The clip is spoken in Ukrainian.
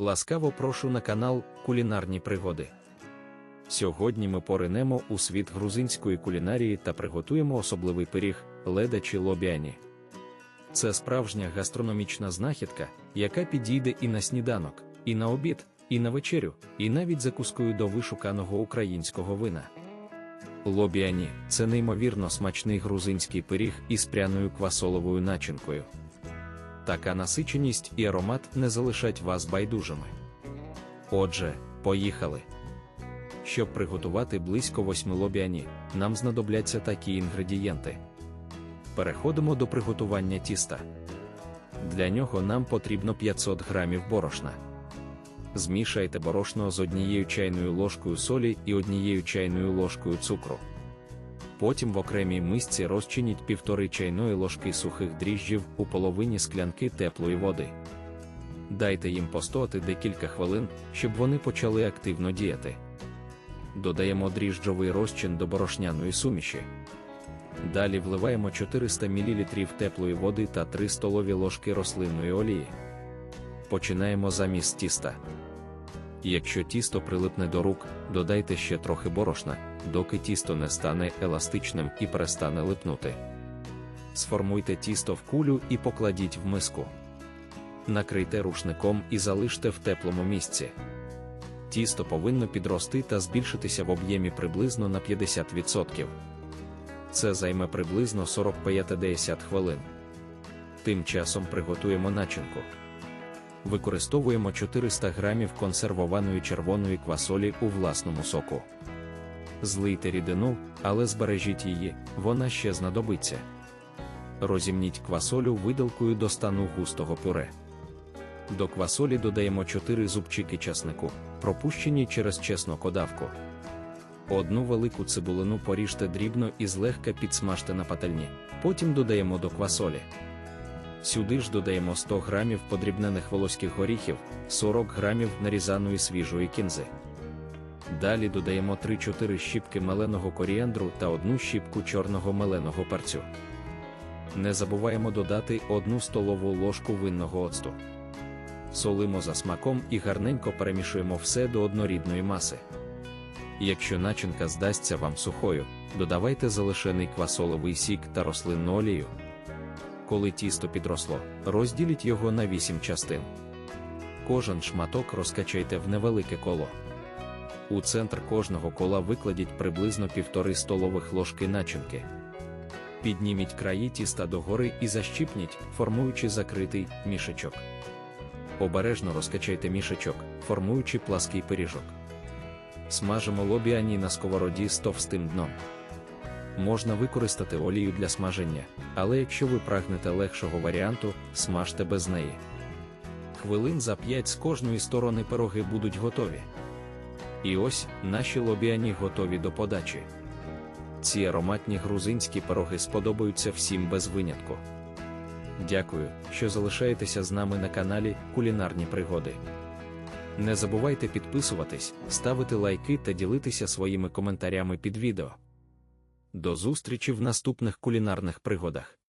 Ласкаво прошу на канал Кулінарні пригоди. Сьогодні ми поринемо у світ грузинської кулінарії та приготуємо особливий пиріг леда чи лобіані. Це справжня гастрономічна знахідка, яка підійде і на сніданок, і на обід, і на вечерю, і навіть закускою до вишуканого українського вина. Лобіані це неймовірно смачний грузинський пиріг із пряною квасоловою начинкою. Така насиченість і аромат не залишать вас байдужими. Отже, поїхали. Щоб приготувати близько восьми лобіані, нам знадобляться такі інгредієнти. Переходимо до приготування тіста. Для нього нам потрібно 500 грамів борошна. Змішайте борошно з однією чайною ложкою солі і однією чайною ложкою цукру. Потім в окремій мисці розчиніть півтори чайної ложки сухих дріжджів у половині склянки теплої води. Дайте їм постояти декілька хвилин, щоб вони почали активно діяти. Додаємо дріжджовий розчин до борошняної суміші. Далі вливаємо 400 мл теплої води та 3 столові ложки рослинної олії. Починаємо заміс тіста. Якщо тісто прилипне до рук, додайте ще трохи борошна, доки тісто не стане еластичним і перестане липнути. Сформуйте тісто в кулю і покладіть в миску. Накрийте рушником і залиште в теплому місці. Тісто повинно підрости та збільшитися в об'ємі приблизно на 50%. Це займе приблизно 45-50 хвилин. Тим часом приготуємо начинку. Використовуємо 400 грамів консервованої червоної квасолі у власному соку. Злийте рідину, але збережіть її, вона ще знадобиться. Розімніть квасолю видалкою до стану густого пюре. До квасолі додаємо 4 зубчики часнику, пропущені через чеснокодавку. Одну велику цибулину поріжте дрібно і злегка підсмажте на пательні, потім додаємо до квасолі. Сюди ж додаємо 100 грамів подрібнених волоських горіхів, 40 грамів нарізаної свіжої кінзи. Далі додаємо 3-4 щіпки меленого коріандру та одну щіпку чорного меленого перцю. Не забуваємо додати 1 столову ложку винного оцту. Солимо за смаком і гарненько перемішуємо все до однорідної маси. Якщо начинка здасться вам сухою, додавайте залишений квасоловий сік та рослинну олію. Коли тісто підросло, розділіть його на 8 частин. Кожен шматок розкачайте в невелике коло. У центр кожного кола викладіть приблизно 1,5 столових ложки начинки. Підніміть краї тіста догори і защіпніть, формуючи закритий мішечок. Обережно розкачайте мішечок, формуючи плаский пиріжок. Смажимо лобіані на сковороді з товстим дном. Можна використати олію для смаження, але якщо ви прагнете легшого варіанту, смажте без неї. Хвилин за 5 з кожної сторони пироги будуть готові. І ось наші лобіані готові до подачі. Ці ароматні грузинські пироги сподобаються всім без винятку. Дякую, що залишаєтеся з нами на каналі Кулінарні Пригоди. Не забувайте підписуватись, ставити лайки та ділитися своїми коментарями під відео. До зустрічі в наступних кулінарних пригодах.